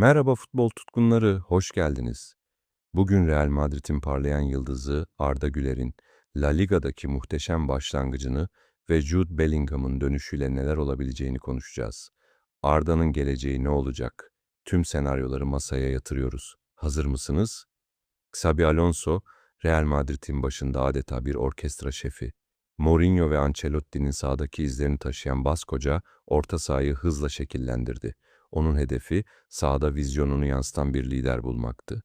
Merhaba futbol tutkunları, hoş geldiniz. Bugün Real Madrid'in parlayan yıldızı Arda Güler'in La Liga'daki muhteşem başlangıcını ve Jude Bellingham'ın dönüşüyle neler olabileceğini konuşacağız. Arda'nın geleceği ne olacak? Tüm senaryoları masaya yatırıyoruz. Hazır mısınız? Xabi Alonso, Real Madrid'in başında adeta bir orkestra şefi. Mourinho ve Ancelotti'nin sahadaki izlerini taşıyan Baskoca orta sahayı hızla şekillendirdi. Onun hedefi sahada vizyonunu yansıtan bir lider bulmaktı.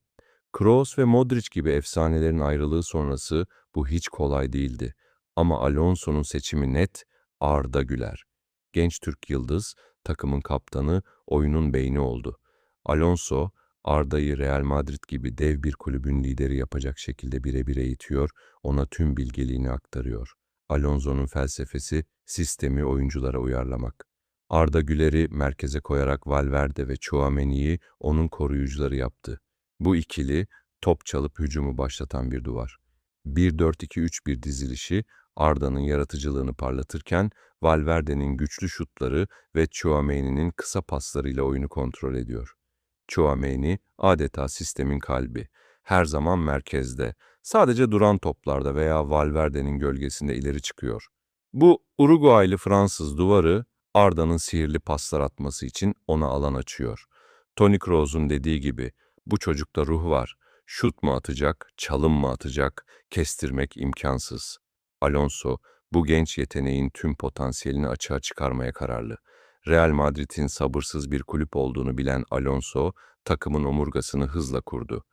Kroos ve Modric gibi efsanelerin ayrılığı sonrası bu hiç kolay değildi. Ama Alonso'nun seçimi net, Arda Güler. Genç Türk Yıldız, takımın kaptanı, oyunun beyni oldu. Alonso, Arda'yı Real Madrid gibi dev bir kulübün lideri yapacak şekilde birebir eğitiyor, ona tüm bilgeliğini aktarıyor. Alonso'nun felsefesi, sistemi oyunculara uyarlamak. Arda Güler'i merkeze koyarak Valverde ve Chouameni'yi onun koruyucuları yaptı. Bu ikili top çalıp hücumu başlatan bir duvar. 1-4-2-3-1 dizilişi Arda'nın yaratıcılığını parlatırken Valverde'nin güçlü şutları ve Chouameni'nin kısa paslarıyla oyunu kontrol ediyor. Chouameni adeta sistemin kalbi. Her zaman merkezde. Sadece duran toplarda veya Valverde'nin gölgesinde ileri çıkıyor. Bu Uruguaylı Fransız duvarı Arda'nın sihirli paslar atması için ona alan açıyor. Toni Kroos'un dediği gibi bu çocukta ruh var. Şut mu atacak, çalım mı atacak, kestirmek imkansız. Alonso bu genç yeteneğin tüm potansiyelini açığa çıkarmaya kararlı. Real Madrid'in sabırsız bir kulüp olduğunu bilen Alonso takımın omurgasını hızla kurdu.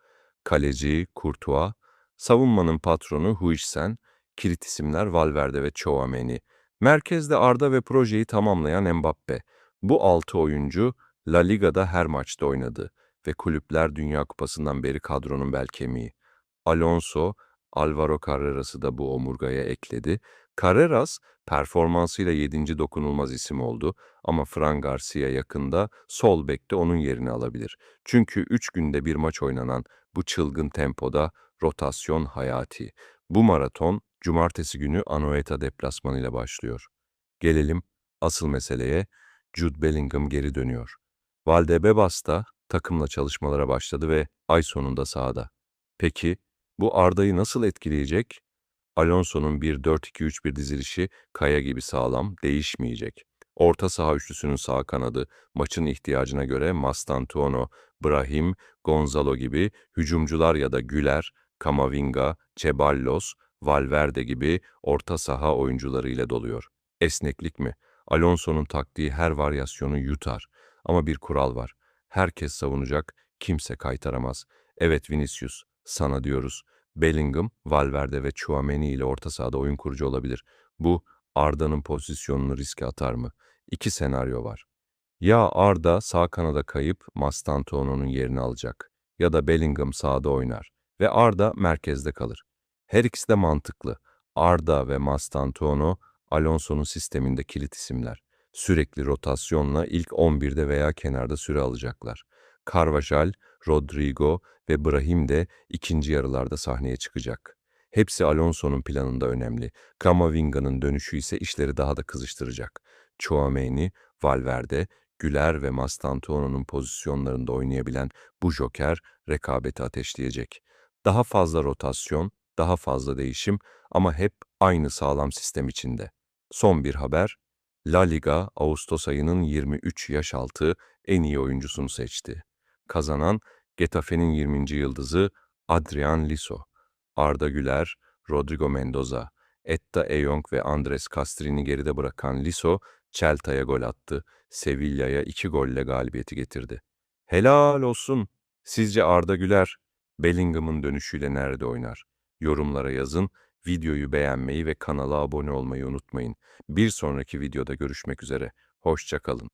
Kaleci Courtois, savunmanın patronu Huijsen, kilit isimler Valverde ve Chouameni. Merkezde Arda ve projeyi tamamlayan Mbappe. Bu altı oyuncu La Liga'da her maçta oynadı ve Kulüpler Dünya Kupası'ndan beri kadronun bel kemiği. Alonso, Alvaro Carreras'ı da bu omurgaya ekledi. Carreras, performansıyla 7. dokunulmaz isim oldu ama Fran Garcia yakında sol bekte onun yerini alabilir. Çünkü 3 günde bir maç oynanan bu çılgın tempoda rotasyon hayati. Bu maraton cumartesi günü Anoeta deplasmanıyla başlıyor. Gelelim asıl meseleye. Jude Bellingham geri dönüyor. Valdebebas da takımla çalışmalara başladı ve ay sonunda sahada. Peki bu Arda'yı nasıl etkileyecek? Alonso'nun bir 4-2-3-1 dizilişi kaya gibi sağlam, değişmeyecek. Orta saha üçlüsünün sağ kanadı maçın ihtiyacına göre Mastantuono, Brahim, Gonzalo gibi hücumcular ya da Güler, Kamavinga, Ceballos, Valverde gibi orta saha oyuncularıyla doluyor. Esneklik mi? Alonso'nun taktiği her varyasyonu yutar. Ama bir kural var. Herkes savunacak, kimse kaytaramaz. Evet Vinicius, sana diyoruz. Bellingham, Valverde ve Chouameni ile orta sahada oyun kurucu olabilir. Bu, Arda'nın pozisyonunu riske atar mı? İki senaryo var. Ya Arda sağ kanada kayıp Mastantuono'nun yerini alacak ya da Bellingham sağda oynar ve Arda merkezde kalır. Her ikisi de mantıklı. Arda ve Mastantuono, Alonso'nun sisteminde kilit isimler. Sürekli rotasyonla ilk 11'de veya kenarda süre alacaklar. Carvajal, Rodrigo ve Brahim de ikinci yarılarda sahneye çıkacak. Hepsi Alonso'nun planında önemli. Kamavinga'nın dönüşü ise işleri daha da kızıştıracak. Chouameni, Valverde, Güler ve Mastantuono'nun pozisyonlarında oynayabilen bu joker rekabeti ateşleyecek. Daha fazla rotasyon, daha fazla değişim ama hep aynı sağlam sistem içinde. Son bir haber, La Liga Ağustos ayının 23 yaş altı en iyi oyuncusunu seçti. Kazanan Getafe'nin 20. yıldızı Adrian Liso. Arda Güler, Rodrigo Mendoza, Etta Eyong ve Andres Castrini geride bırakan Liso, Celta'ya gol attı. Sevilla'ya iki golle galibiyeti getirdi. Helal olsun. Sizce Arda Güler, Bellingham'ın dönüşüyle nerede oynar? Yorumlara yazın, videoyu beğenmeyi ve kanala abone olmayı unutmayın. Bir sonraki videoda görüşmek üzere. Hoşça kalın.